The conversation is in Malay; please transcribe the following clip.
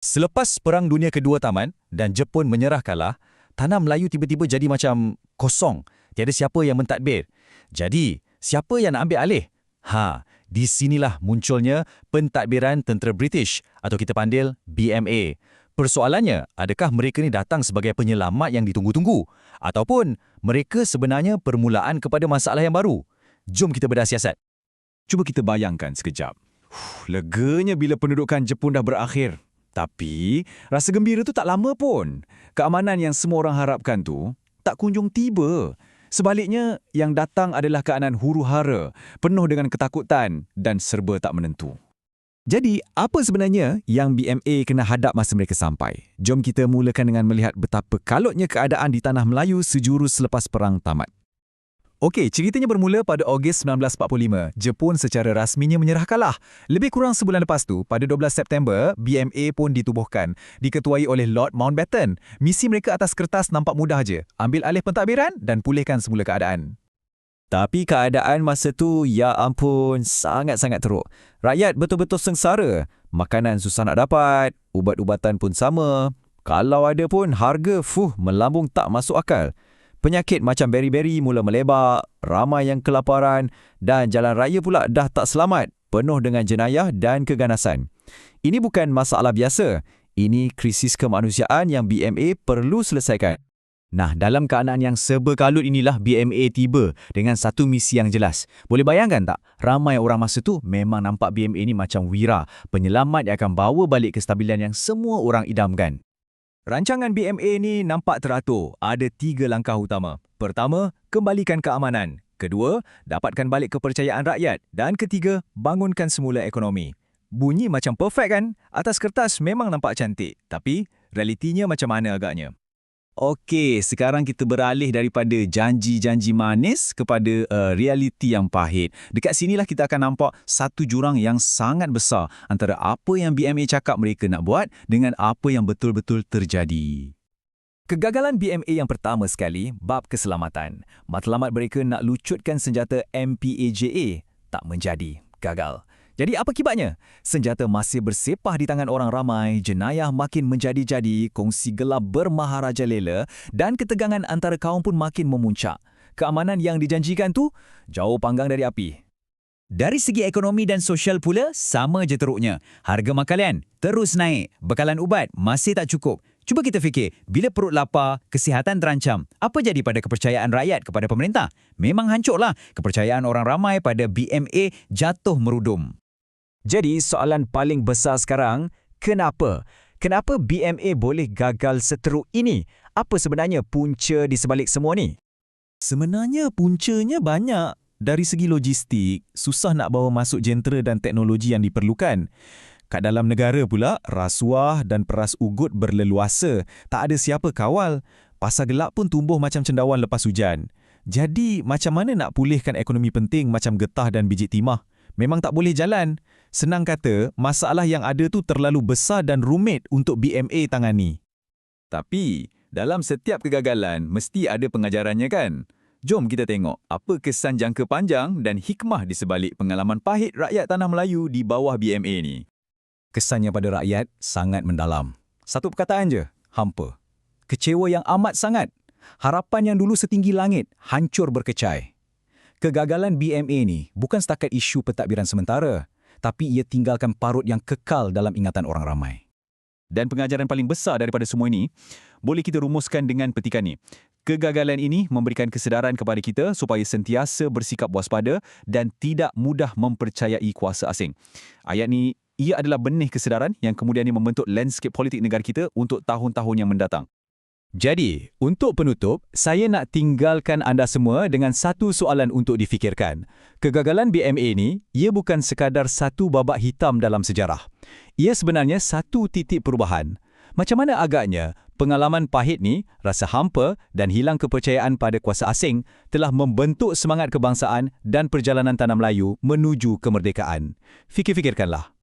Selepas Perang Dunia Kedua tamat dan Jepun menyerah kalah, tanah Melayu tiba-tiba jadi macam kosong. Tiada siapa yang mentadbir. Jadi, siapa yang nak ambil alih? Ha, di sinilah munculnya pentadbiran tentera British atau kita panggil BMA. Persoalannya, adakah mereka ni datang sebagai penyelamat yang ditunggu-tunggu? Ataupun mereka sebenarnya permulaan kepada masalah yang baru? Jom kita bedah siasat. Cuba kita bayangkan sekejap. Huh, leganya bila pendudukan Jepun dah berakhir. Tapi, rasa gembira tu tak lama pun. Keamanan yang semua orang harapkan tu tak kunjung tiba. Sebaliknya, yang datang adalah keadaan huru-hara, penuh dengan ketakutan dan serba tak menentu. Jadi, apa sebenarnya yang BMA kena hadap masa mereka sampai? Jom kita mulakan dengan melihat betapa kalutnya keadaan di tanah Melayu sejurus selepas perang tamat. Okey, ceritanya bermula pada Ogos 1945. Jepun secara rasminya menyerah kalah. Lebih kurang sebulan lepas tu, pada 12 September, BMA pun ditubuhkan, diketuai oleh Lord Mountbatten. Misi mereka atas kertas nampak mudah je, ambil alih pentadbiran dan pulihkan semula keadaan. Tapi keadaan masa tu, ya ampun, sangat-sangat teruk. Rakyat betul-betul sengsara. Makanan susah nak dapat, ubat-ubatan pun sama. Kalau ada pun, harga fuh melambung tak masuk akal. Penyakit macam beri-beri mula melebar, ramai yang kelaparan dan jalan raya pula dah tak selamat, penuh dengan jenayah dan keganasan. Ini bukan masalah biasa. Ini krisis kemanusiaan yang BMA perlu selesaikan. Nah, dalam keadaan yang serba kalut inilah BMA tiba dengan satu misi yang jelas. Boleh bayangkan tak? Ramai orang masa tu memang nampak BMA ni macam wira, penyelamat yang akan bawa balik kestabilan yang semua orang idamkan. Rancangan BMA ni nampak teratur. Ada tiga langkah utama. Pertama, kembalikan keamanan. Kedua, dapatkan balik kepercayaan rakyat. Dan ketiga, bangunkan semula ekonomi. Bunyi macam perfect kan? Atas kertas memang nampak cantik. Tapi, realitinya macam mana agaknya? Okey, sekarang kita beralih daripada janji-janji manis kepada uh, realiti yang pahit. Dekat sinilah kita akan nampak satu jurang yang sangat besar antara apa yang BMA cakap mereka nak buat dengan apa yang betul-betul terjadi. Kegagalan BMA yang pertama sekali, bab keselamatan. Matlamat mereka nak lucutkan senjata MPAJA tak menjadi, gagal. Jadi apa kibatnya? Senjata masih bersepah di tangan orang ramai, jenayah makin menjadi-jadi, kongsi gelap bermaharaja lela dan ketegangan antara kaum pun makin memuncak. Keamanan yang dijanjikan tu jauh panggang dari api. Dari segi ekonomi dan sosial pula, sama je teruknya. Harga makanan terus naik, bekalan ubat masih tak cukup. Cuba kita fikir, bila perut lapar, kesihatan terancam, apa jadi pada kepercayaan rakyat kepada pemerintah? Memang hancurlah. Kepercayaan orang ramai pada BMA jatuh merudum. Jadi soalan paling besar sekarang, kenapa? Kenapa BMA boleh gagal seteruk ini? Apa sebenarnya punca di sebalik semua ni? Sebenarnya puncanya banyak. Dari segi logistik, susah nak bawa masuk jentera dan teknologi yang diperlukan. Kat dalam negara pula, rasuah dan peras ugut berleluasa. Tak ada siapa kawal. Pasar gelap pun tumbuh macam cendawan lepas hujan. Jadi, macam mana nak pulihkan ekonomi penting macam getah dan biji timah? Memang tak boleh jalan. Senang kata, masalah yang ada tu terlalu besar dan rumit untuk BMA tangani. Tapi, dalam setiap kegagalan, mesti ada pengajarannya kan? Jom kita tengok apa kesan jangka panjang dan hikmah di sebalik pengalaman pahit rakyat Tanah Melayu di bawah BMA ni. Kesannya pada rakyat sangat mendalam. Satu perkataan je, hampa. Kecewa yang amat sangat. Harapan yang dulu setinggi langit, hancur berkecai. Kegagalan BMA ni bukan setakat isu pentadbiran sementara tapi ia tinggalkan parut yang kekal dalam ingatan orang ramai. Dan pengajaran paling besar daripada semua ini, boleh kita rumuskan dengan petikan ini. Kegagalan ini memberikan kesedaran kepada kita supaya sentiasa bersikap waspada dan tidak mudah mempercayai kuasa asing. Ayat ini, ia adalah benih kesedaran yang kemudian membentuk landscape politik negara kita untuk tahun-tahun yang mendatang. Jadi, untuk penutup, saya nak tinggalkan anda semua dengan satu soalan untuk difikirkan. Kegagalan BMA ni, ia bukan sekadar satu babak hitam dalam sejarah. Ia sebenarnya satu titik perubahan. Macam mana agaknya, pengalaman pahit ni, rasa hampa dan hilang kepercayaan pada kuasa asing telah membentuk semangat kebangsaan dan perjalanan tanah Melayu menuju kemerdekaan. Fikir-fikirkanlah.